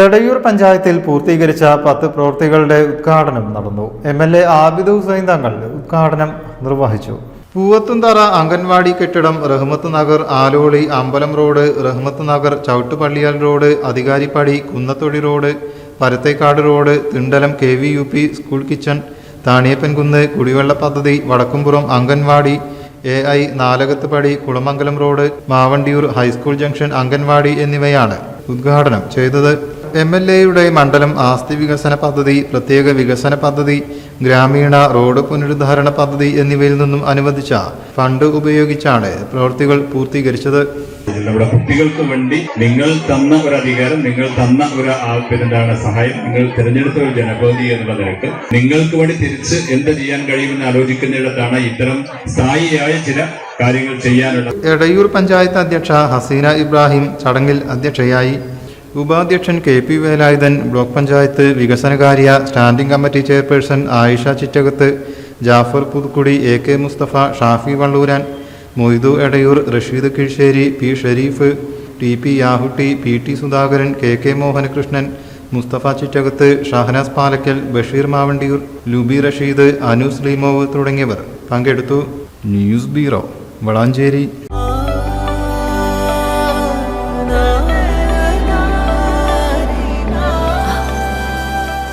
എടയൂർ പഞ്ചായത്തിൽ പൂർത്തീകരിച്ച പത്ത് പ്രവൃത്തികളുടെ ഉദ്ഘാടനം നടന്നു. M L A Abid Hussain Thangal ഉദ്ഘാടനം നിർവഹിച്ചു. പൂവത്തുംതറ അംഗൻവാടി കെട്ടിടം റഹ്മത്ത് നഗർ ആലോളി അമ്പലം road Rahmath Nagar ചവിട്ടുപള്ളിയാൽ road Adhikaripadi Kunnathodi road Parathekkad road Thindalam K V U P school kitchen Thaniyappankunnu കുടിവെള്ള പദ്ധതി Vadakkumpuram anganwadi A I Nalakathupadi Kulamangalam road Mavandiyur high school junction anganwadi എന്നിവയാണ് ഉദ്ഘാടനം ചെയ്തത്. M L എയുടെ മണ്ഡലം ആസ്തി വികസന പദ്ധതി പ്രത്യേക വികസന പദ്ധതി ഗ്രാമീണ റോഡ് പുനരുദ്ധാരണ പദ്ധതി എന്നിവയിൽ നിന്നും അനുവദിച്ച ഫണ്ട് ഉപയോഗിച്ചാണ് പ്രവൃത്തികൾ പൂർത്തീകരിച്ചത്. നമ്മുടെ കുട്ടികൾക്ക് വേണ്ടി നിങ്ങൾ തന്ന ഒരു അധികാരം നിങ്ങൾ തന്ന ഒരു ആ- സഹായം നിങ്ങൾ തിരഞ്ഞെടുത്ത ഒരു ജനപ്രതിനിധി എന്നുള്ള നിരക്ക് നിങ്ങൾക്ക് വേണ്ടി തിരിച്ച് എന്ത് ചെയ്യാൻ കഴിയുമെന്ന് ആലോചിക്കുന്നിടത്താണ് ഇത്തരം സ്ഥായിയായ ചില കാര്യങ്ങൾ ചെയ്യാനുള്ളത്. എടയൂർ പഞ്ചായത്ത് അധ്യക്ഷ ഹസീന ഇബ്രാഹിം ചടങ്ങിൽ അധ്യക്ഷയായി. ഉപാധ്യക്ഷൻ K P Velayudhan block panchayat വികസനകാര്യ standing committee chairperson Ayisha Chittakath Jafar Puthukkudi A K Musthafa Shafi Valluran Moidu Edayur Rasheed Kizhissery P Shareef T P Yahutty P T Sudhakaran K K Mohanakrishnan Musthafa Chittakath Shahanas Palakkal Basheer Mavandiyur Lubi Rasheed Anu സ്ലീമോവ് തുടങ്ങിയവർ പങ്കെടുത്തു. News bureau Valanchery.